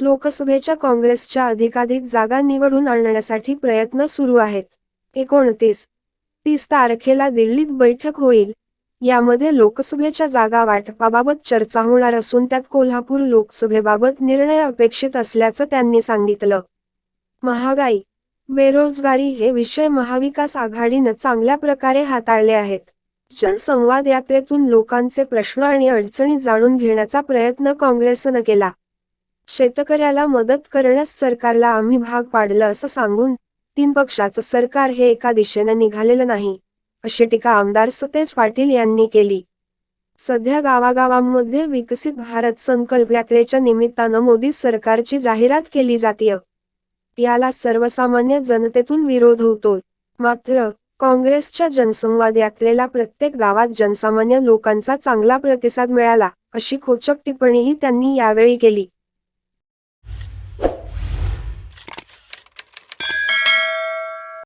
लोकसभेच्या काँग्रेसच्या अधिकाधिक जागा निवडून आणण्यासाठी प्रयत्न सुरू आहेत. एकोणतीस तीस तारखेला दिल्लीत बैठक होईल. यामध्ये लोकसभेच्या जागा वाटपाबाबत चर्चा होणार असून त्यात कोल्हापूर लोकसभेबाबत निर्णय अपेक्षित असल्याचं त्यांनी सांगितलं. महागाई बेरोजगारी हे विषय महाविकास आघाडीनं चांगल्या प्रकारे हाताळले आहेत. जनसंवाद यात्रेतून लोकांचे प्रश्न आणि अडचणी जाणून घेण्याचा प्रयत्न काँग्रेसनं केला. शेतकऱ्याला मदत करण्यास सरकारला आम्ही भाग पाडलं असं सांगून तीन पक्षाचं सरकार हे एका दिशेनं निघालेलं नाही अशी टीका आमदार सतेज पाटील यांनी केली. सध्या गावागावांमध्ये विकसित भारत संकल्प यात्रेच्या निमित्तानं मोदी सरकारची जाहिरात केली जातीय. याला सर्वसामान्य जनतेतून विरोध होतो. मात्र काँग्रेसच्या जनसंवाद यात्रेला प्रत्येक गावात जनसामान्य लोकांचा चांगला प्रतिसाद मिळाला अशी खोचक टिप्पणीही त्यांनी यावेळी केली.